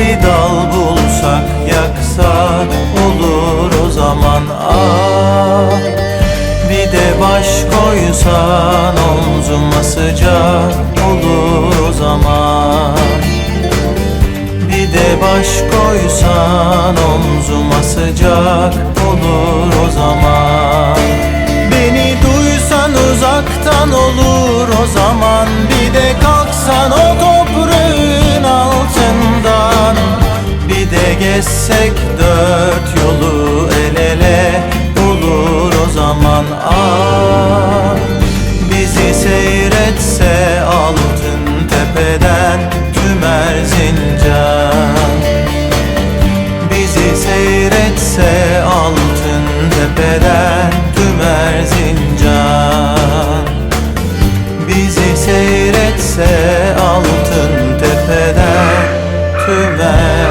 koysak yaksak olur o zaman. Ah Bir de baş koysan omzuma sıcak olur o zaman. Bir de baş koysan omzuma sıcak olur o zaman. Beni duysan uzaktan olur geçsek dört yolu el ele Bulur o zaman ah Bizi seyretse altın tepeden tüm Erzincan Bizi seyretse altın tepeden tüm Erzincan Bizi seyretse altın tepeden tüm Erzincan